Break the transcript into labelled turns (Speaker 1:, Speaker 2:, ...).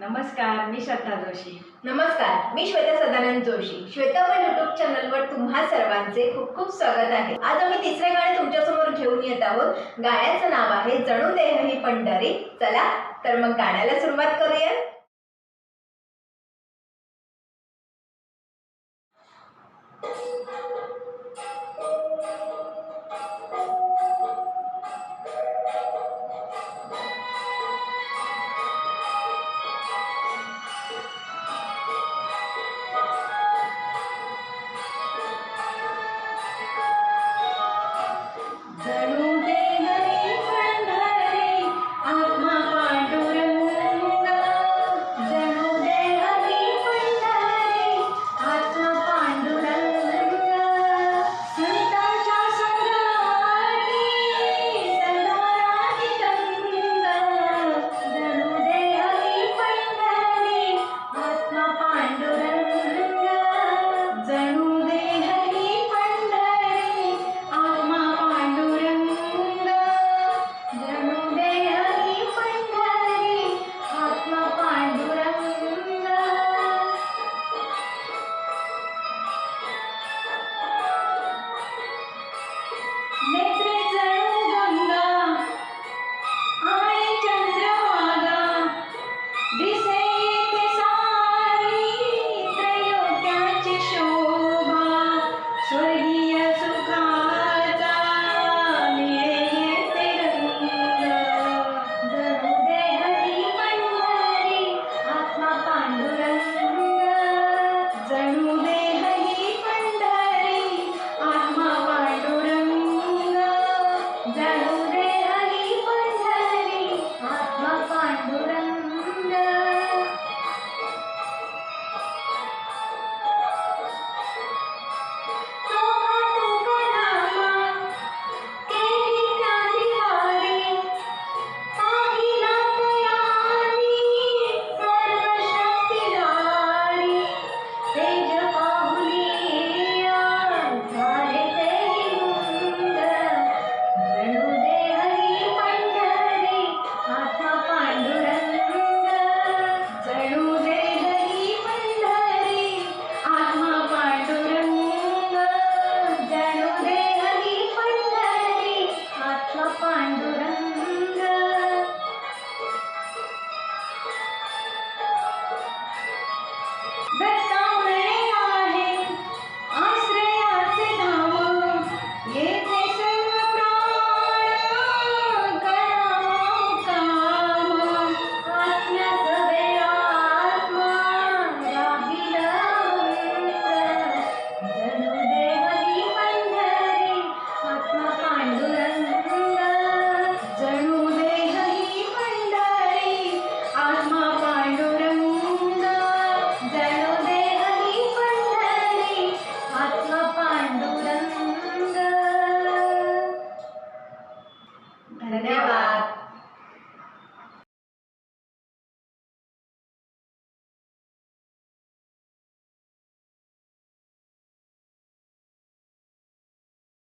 Speaker 1: नमस्कार मी श्रद्धा जोशी.
Speaker 2: नमस्कार मी श्वेता सदानंद जोशी. श्वेताबाई युट्यूब चॅनलवर तुम्हा सर्वांचे खूप खूप स्वागत आहे. आज आम्ही तिसरे गाणे तुमच्यासमोर घेऊन येत आहोत. गाण्याचं नाव आहे जणू देह ही पंढरी. चला तर मग गाण्याला सुरुवात करूया. May The.